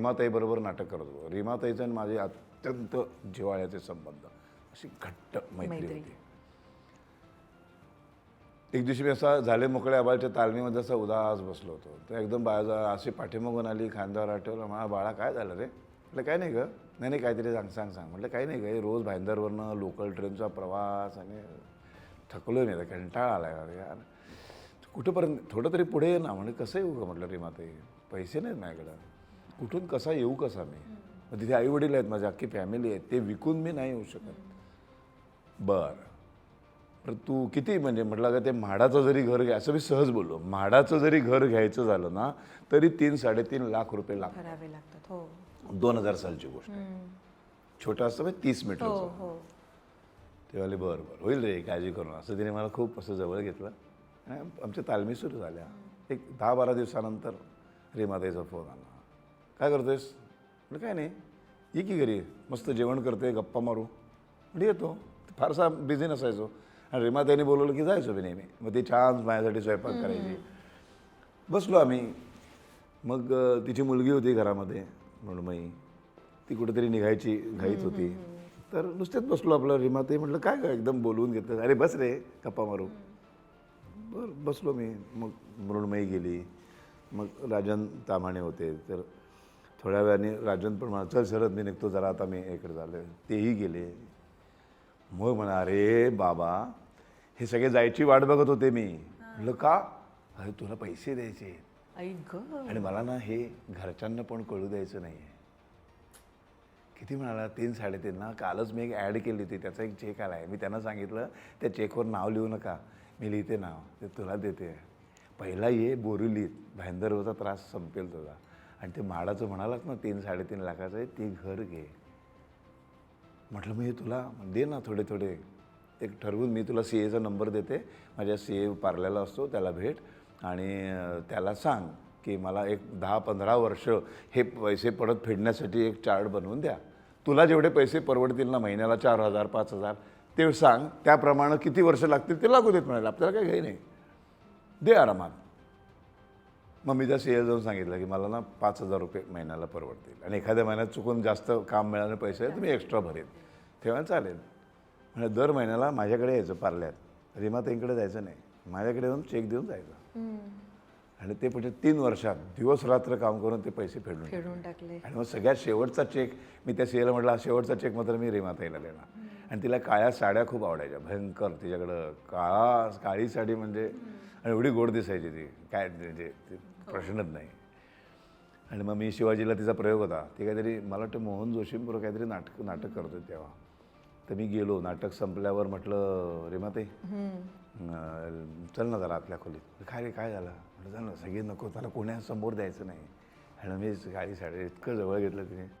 रीमाताईबरोबर नाटक करत होतो. रीमाताईचं आणि माझे अत्यंत जिव्हाळ्याचे संबंध. अशी घट्ट मैत्री. होती. एक दिवशी मी असा झाले मोकळे आबाळच्या तालमीमध्ये असा उदास बसलो होतो. तर एकदम बाळा अशी पाठीमागून आली खांद्यावर आठवलं मला बाळा काय झालं रे? म्हटलं काय नाही ग. नाही नाही काहीतरी सांग सांग सांग. म्हटलं काही नाही ग रोज भाईंदरवरनं लोकल ट्रेनचा प्रवास आणि थकलो मी आता कंटाळा आला यार यार. कुठंपर्यंत थोडं तरी पुढे ये ना म्हणजे कसं येऊ का म्हटलं रे माते पैसे नाहीत माझ्याकडं. कुठून कसा येऊ कसा मी मग तिथे आईवडील आहेत माझी अख्खी फॅमिली आहे. ते विकून मी नाही येऊ शकत. बरं. पण तू किती म्हणजे म्हटलं का ते म्हाडाचं जरी घर घ्या असं मी सहज बोललो. म्हाडाचं जरी घर घ्यायचं झालं ना तरी तीन साडेतीन लाख रुपये लागतात. हो. दोन हजार सालची गोष्ट छोटं असतं म्हणजे तीस हो मीटरचं हो. ते वाले बरं बरं. होईल रे काळजी करून असं तिने मला खूप असं जवळ घेतलं. आणि आम- आमच्या तालमी सुरू झाल्या. एक दहा बारा दिवसानंतर रेमाताईचा फोन आला. काय करतोयस? म्हटलं काय नाही. ये की घरी. मस्त जेवण करते गप्पा मारू. म्हणजे येतो. फारसा बिझी नसायचो. आणि रेमाताईने बोलवलं की जायचो मी नेहमी. मग ती छान माझ्यासाठी स्वयंपाक करायची. बसलो आम्ही. मग तिची मुलगी होती घरामध्ये मृण्मयी. ती कुठेतरी निघायची घाईत होती. तर नुसतेच बसलो आपलं रिमाताई म्हटलं काय गं एकदम बोलवून घेतलं अरे बस रे गप्पा मारू. बरं बसलो मी. मग मृण्मयी गेली. मग राजन तामाणे होते. तर थोड्या वेळाने राजन पण म्हणा चल शरद मी निघतो जरा आता मी इकडे झालं तेही गेले. मग म्हणा अरे बाबा हे सगळे जायची वाट बघत होते मी. म्हटलं का? अरे तुला पैसे द्यायचे. आणि मला ना हे घरच्यांना पण कळू द्यायचं नाही आहे किती म्हणाला तीन साडेतीन ना कालच मी एक ॲड केली होती त्याचा एक चेक आला आहे मी त्यांना सांगितलं त्या चेकवर नाव लिहू नका. मी लिहिते नाव ते तुला देते. पहिला ये बोरिवलीत. भाईंदरचा त्रास संपेल तुझा. आणि ते म्हाडाचं म्हणालाच ना तीन साडेतीन लाखाचं आहे ते घर घे. म्हटलं मी तुला दे ना थोडे थोडे. एक ठरवून मी तुला सी एचा नंबर देते. माझ्या सी ए पार्ल्याला असतो त्याला भेट. आणि त्याला सांग की मला एक दहा पंधरा वर्ष हे पैसे परत फेडण्यासाठी एक चार्ट बनवून द्या. तुला जेवढे पैसे परवडतील ना महिन्याला चार हजार पाच हजार ते सांग. त्याप्रमाणे किती वर्ष लागतील ते लागू देत म्हणाले. आपल्याला काही घाई नाही. दे आरामात. मग मी त्या सी ए जाऊन सांगितलं की मला ना पाच हजार रुपये महिन्याला परवडतील. आणि एखाद्या महिन्यात चुकून जास्त काम मिळालं पैसे तर मी एक्स्ट्रा भरेन. तेव्हा चालेल. म्हणजे दर महिन्याला माझ्याकडे यायचं पार्ल्यात. रीमाताईंकडे जायचं नाही. माझ्याकडे येऊन चेक देऊन जायचं. आणि ते पुढे तीन वर्षात दिवस रात्र काम करून ते पैसे फेडून. फेडून टाकले. आणि मग सगळ्यात शेवटचा चेक मी त्या सीएला म्हटलं हा शेवटचा चेक मात्र मी रेमाताईला देणार. आणि तिला काळ्या साड्या खूप आवडायच्या. भयंकर तिच्याकडं काळा काळी साडी म्हणजे आणि एवढी गोड दिसायची ती. काय म्हणजे प्रश्नच नाही. आणि मग मी शिवाजीला तिचा प्रयोग होता. ती काहीतरी मला वाटतं मोहन जोशींबरोबर काहीतरी नाटक नाटक करत होते तेव्हा. तर मी गेलो. नाटक संपल्यावर म्हटलं रेमाताई अं, चल ना जरा आतल्या खोलीत. काय रे काय झालं? म्हटलं चल ना सगळे नको त्याला कोणासमोर द्यायचं नाही. आणि मी गाडी साडी इतकं जवळ घेतलं तिने.